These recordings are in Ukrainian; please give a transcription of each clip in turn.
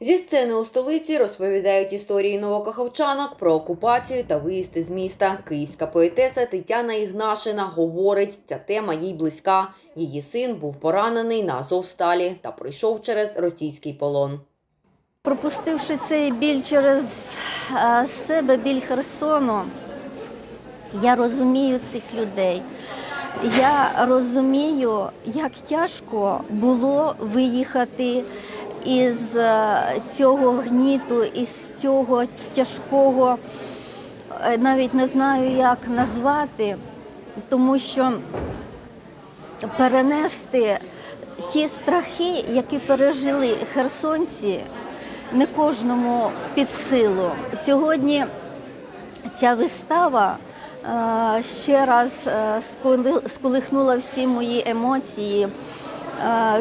Зі сцени у столиці розповідають історії новокаховчанок про окупацію та виїзд із міста. Київська поетеса Тетяна Ігнашина говорить, ця тема їй близька. Її син був поранений на Азовсталі та пройшов через російський полон. Пропустивши цей біль через е, себе, біль Херсону, я розумію цих людей. Я розумію, як тяжко було виїхати із е, цього гніту, із цього тяжкого, е, навіть не знаю, як назвати, тому що перенести ті страхи, які пережили херсонці, не кожному під силу. Сьогодні ця вистава е, ще раз сколи- сколихнула всі мої емоції,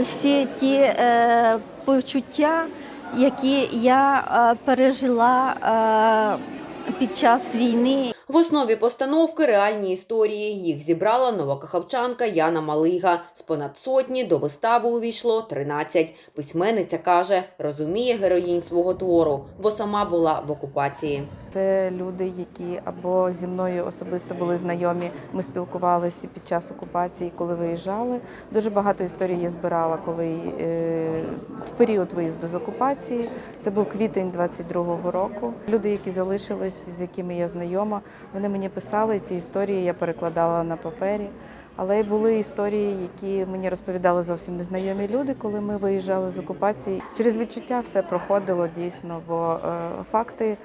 всі ті е, почуття, які я е, пережила е, під час війни. В основі постановки реальні історії. Їх зібрала новокаховчанка Яна Малига. З понад сотні до вистави увійшло 13. Письменниця каже, розуміє героїнь свого твору, бо сама була в окупації. Це люди, які або зі мною особисто були знайомі. Ми спілкувалися під час окупації, коли виїжджали. Дуже багато історій я збирала, коли е, в період виїзду з окупації. Це був квітень 22-го року. Люди, які залишились, з якими я знайома, вони мені писали ці історії. Я перекладала на папері. Але були історії, які мені розповідали зовсім незнайомі люди, коли ми виїжджали з окупації. Через відчуття все проходило дійсно, бо е, факти.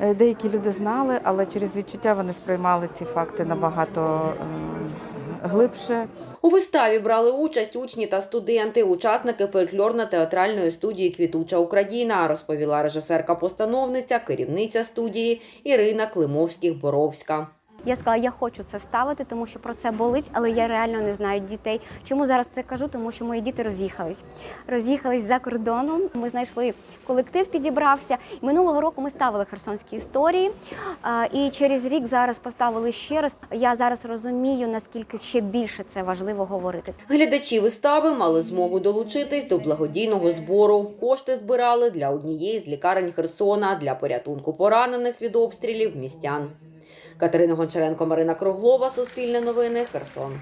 Е, Деякі люди знали, але через відчуття вони сприймали ці факти набагато ем, глибше. У виставі брали участь учні та студенти, учасники фольклорно-театральної студії Квітуча Україна, розповіла режисерка-постановниця, керівниця студії Ірина Климовських-Боровська. Я сказала, я хочу це ставити, тому що про це болить, але я реально не знаю дітей. Чому зараз це кажу? Тому що мої діти роз'їхались. Роз'їхались за кордоном. Ми знайшли колектив, підібрався. Минулого року ми ставили херсонські історії, і через рік зараз поставили ще раз. Я зараз розумію, наскільки ще більше це важливо говорити. Глядачі вистави мали змогу долучитись до благодійного збору. Кошти збирали для однієї з лікарень Херсона для порятунку поранених від обстрілів містян. Катерина Гончаренко, Марина Круглова, Суспільне новини, Херсон.